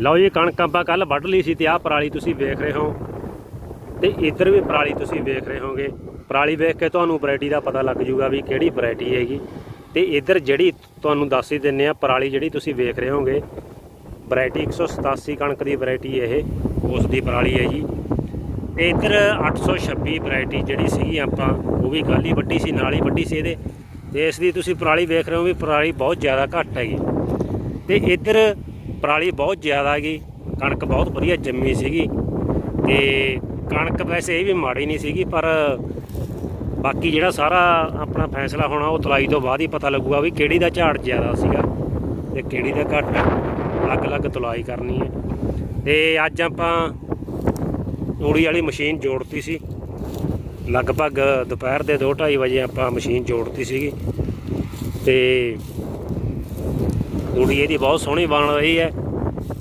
ਲਓ ਜੀ, ਕਣਕ ਆਪਾਂ ਕੱਲ ਵੱਢ ਲਈ ਸੀ ਤੇ ਆਹ ਪਰਾਲੀ ਤੁਸੀਂ ਵੇਖ ਰਹੇ ਹੋ। ਤੇ ਇੱਧਰ ਵੀ ਪਰਾਲੀ ਤੁਸੀਂ ਵੇਖ ਰਹੇ ਹੋਗੇ। ਪਰਾਲੀ ਵੇਖ ਕੇ ਤੁਹਾਨੂੰ ਵੈਰਾਈਟੀ ਦਾ ਪਤਾ ਲੱਗ ਜੂਗਾ ਵੀ ਕਿਹੜੀ ਵੈਰਾਈਟੀ ਹੈਗੀ। ਤੇ ਇੱਧਰ ਜਿਹੜੀ ਤੁਹਾਨੂੰ ਦੱਸ ਹੀ ਦਿੰਨੇ ਆ, ਪਰਾਲੀ ਜਿਹੜੀ ਤੁਸੀਂ ਵੇਖ ਰਹੇ ਹੋਗੇ ਵੈਰਾਈਟੀ 187 ਕਣਕ ਦੀ ਵੈਰਾਈਟੀ ਇਹ, ਉਸ ਦੀ ਪਰਾਲੀ ਹੈ ਜੀ। ਤੇ ਇੱਧਰ 826 ਵੈਰਾਈਟੀ ਜਿਹੜੀ ਸੀਗੀ ਆਪਾਂ, ਉਹ ਵੀ ਕੱਲ੍ਹ ਵੱਡੀ ਸੀ, ਨਾਲ ਹੀ ਵੱਡੀ ਸੀ ਇਹਦੇ। ਤੇ ਇਸ ਦੀ ਤੁਸੀਂ ਪਰਾਲੀ ਵੇਖ ਰਹੇ ਹੋ ਵੀ ਪਰਾਲੀ ਬਹੁਤ ਜ਼ਿਆਦਾ ਘੱਟ ਹੈਗੀ। ਤੇ ਇੱਧਰ ਪਰਾਲੀ ਬਹੁਤ ਜ਼ਿਆਦਾ ਹੈਗੀ, ਕਣਕ ਬਹੁਤ ਵਧੀਆ ਜੰਮੀ ਸੀਗੀ ਤੇ ਕਣਕ ਵੈਸੇ ਇਹ ਵੀ ਮਾੜੀ ਨਹੀਂ ਸੀਗੀ, ਪਰ ਬਾਕੀ ਜਿਹੜਾ ਸਾਰਾ ਆਪਣਾ ਫੈਸਲਾ ਹੋਣਾ, ਉਹ ਤਲਾਈ ਤੋਂ ਬਾਅਦ ਹੀ ਪਤਾ ਲੱਗੂਗਾ ਵੀ ਕਿਹੜੀ ਦਾ ਝਾੜ ਜ਼ਿਆਦਾ ਸੀਗਾ ਤੇ ਕਿਹੜੀ ਦਾ ਘੱਟ ਅਲੱਗ-ਅਲੱਗ ਤਲਾਈ ਕਰਨੀ ਹੈ। ਤੇ ਅੱਜ ਆਪਾਂ ਤੂੜੀ ਵਾਲੀ ਮਸ਼ੀਨ ਜੋੜਤੀ ਸੀ। ਲਗਭਗ ਦੁਪਹਿਰ ਦੇ 2:30 ਵਜੇ ਆਪਾਂ ਮਸ਼ੀਨ ਜੋੜਤੀ ਸੀਗੀ। ਤੇ ਤੂੜੀ ਇਹਦੀ ਬਹੁਤ ਸੋਹਣੀ ਬਣ ਰਹੀ ਹੈ।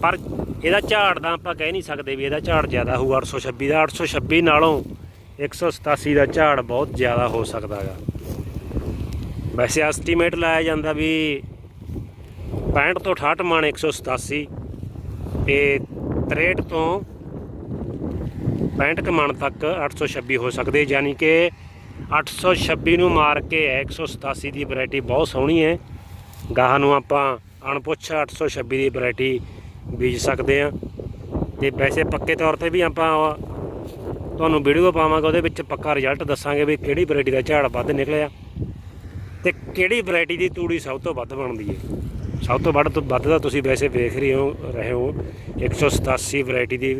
ਪਰ ਇਹਦਾ ਝਾੜ ਦਾ ਆਪਾਂ ਕਹਿ ਨਹੀਂ ਸਕਦੇ ਵੀ ਇਹਦਾ ਝਾੜ ਜ਼ਿਆਦਾ ਹੋਊ। 826 ਦਾ 826 ਨਾਲੋਂ 187 ਦਾ ਝਾੜ ਬਹੁਤ ਜ਼ਿਆਦਾ ਹੋ ਸਕਦਾ ਹੈਗਾ। ਵੈਸੇ ਐਸਟੀਮੇਟ ਲਾਇਆ ਜਾਂਦਾ ਵੀ 65 ਤੋਂ 68 ਮਣ 187 ਤੇ 63 ਤੋਂ 65 ਕੁ ਮਣ ਤੱਕ 826 ਹੋ ਸਕਦੇ ਯਾਨੀ ਕਿ 826 ਨੂੰ ਮਾਰ ਕੇ ਹੈ 187 ਦੀ ਵੈਰਾਈਟੀ ਬਹੁਤ ਸੋਹਣੀ ਹੈ। ਗਾਹਾਂ ਨੂੰ ਆਪਾਂ ਅਣਪੁੱਛ 826 ਦੀ ਵੈਰਾਈਟੀ ਬੀਜ ਸਕਦੇ ਆ ਤੇ ਵੈਸੇ ਪੱਕੇ ਤੌਰ ਤੇ ਵੀ ਆਪਾਂ ਤੁਹਾਨੂੰ ਵੀਡੀਓ ਪਾਵਾਂਗੇ, ਉਹਦੇ ਵਿੱਚ ਪੱਕਾ ਰਿਜ਼ਲਟ ਦੱਸਾਂਗੇ ਵੀ ਕਿਹੜੀ ਵੈਰਾਈਟੀ ਦਾ ਝਾੜ ਵੱਧ ਨਿਕਲਿਆ ਤੇ ਕਿਹੜੀ ਵੈਰਾਈਟੀ ਦੀ ਤੂੜੀ ਸਭ ਤੋਂ ਵੱਧ ਬਣਦੀ ਹੈ। ਸਭ ਤੋਂ ਵੱਧ ਤੋਂ ਵੱਧ ਤਾਂ ਤੁਸੀਂ ਵੈਸੇ ਵੇਖ ਰਹੇ ਹੋ ਰਹੇ ਹੋ 187 ਵੈਰਾਈਟੀ ਦੀ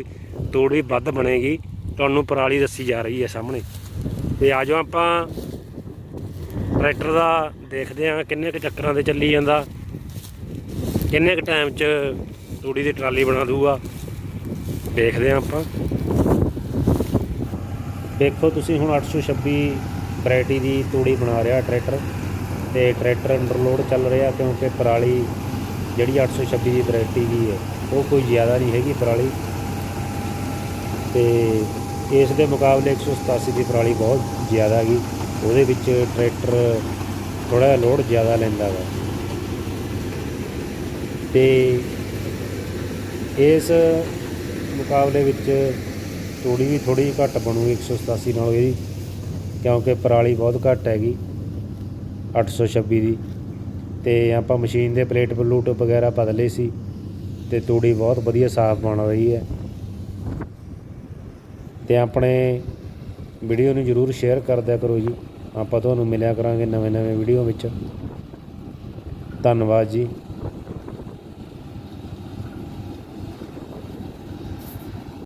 ਤੂੜੀ ਵੱਧ ਬਣੇਗੀ। ਤੁਹਾਨੂੰ ਪਰਾਲੀ ਦੱਸੀ ਜਾ ਰਹੀ ਹੈ ਸਾਹਮਣੇ। ਤੇ ਆਜੋ ਆਪਾਂ ਟਰੈਕਟਰ ਦਾ ਦੇਖਦੇ ਹਾਂ ਕਿੰਨੇ ਕੁ ਚੱਕਰਾਂ ਤੇ ਚੱਲੀ ਜਾਂਦਾ, ਕਿੰਨੇ ਕੁ ਟਾਈਮ 'ਚ ਤੂੜੀ ਦੀ ਟਰਾਲੀ ਬਣਾ ਦੂਗਾ ਦੇਖਦੇ ਹਾਂ ਆਪਾਂ। ਦੇਖੋ ਤੁਸੀਂ ਹੁਣ 826 ਵੈਰਾਈਟੀ ਦੀ ਤੂੜੀ ਬਣਾ ਰਿਹਾ ਟਰੈਕਟਰ, ਤੇ ਟਰੈਕਟਰ ਅੰਡਰਲੋਡ ਚੱਲ ਰਿਹਾ ਕਿਉਂਕਿ ਪਰਾਲੀ ਜਿਹੜੀ 826 ਦੀ ਵੈਰਾਈਟੀ ਦੀ ਹੈ, ਉਹ ਕੋਈ ਜ਼ਿਆਦਾ ਨਹੀਂ ਹੈਗੀ ਪਰਾਲੀ। ਤੇ ਇਸ ਦੇ ਮੁਕਾਬਲੇ 187 ਦੀ ਪਰਾਲੀ ਬਹੁਤ ਜ਼ਿਆਦਾ ਹੈਗੀ। ਉਹਦੇ ਵਿੱਚ ਟਰੈਕਟਰ ਥੋੜਾ ਜਿਹਾ ਲੋਡ ਜ਼ਿਆਦਾ ਲੈਂਦਾ ਵਾ। ਤੇ ਇਸ ਮੁਕਾਬਲੇ ਵਿੱਚ ਤੂੜੀ ਵੀ ਥੋੜੀ ਘੱਟ ਬਣੂਗੀ 187 ਨਾਲੋਂ ਇਹਦੀ, ਕਿਉਂਕਿ ਪਰਾਲੀ ਬਹੁਤ ਘੱਟ ਹੈਗੀ 826 ਦੀ। ਤੇ ਆਪਾਂ ਮਸ਼ੀਨ ਦੇ ਪਲੇਟ ਬਲੂਟ ਵਗੈਰਾ ਬਦਲੇ ਸੀ, ਤੇ ਤੂੜੀ ਬਹੁਤ ਵਧੀਆ ਸਾਫ਼ ਬਣ ਰਹੀ ਹੈ। ਤੇ ਆਪਣੇ ਵੀਡੀਓ ਨੂੰ ਜਰੂਰ ਸ਼ੇਅਰ ਕਰ ਦਿਆ ਕਰੋ ਜੀ। ਆਪਾਂ ਤੁਹਾਨੂੰ ਮਿਲਿਆ ਕਰਾਂਗੇ ਨਵੇਂ ਨਵੇਂ ਵੀਡੀਓ ਵਿੱਚ। ਧੰਨਵਾਦ ਜੀ।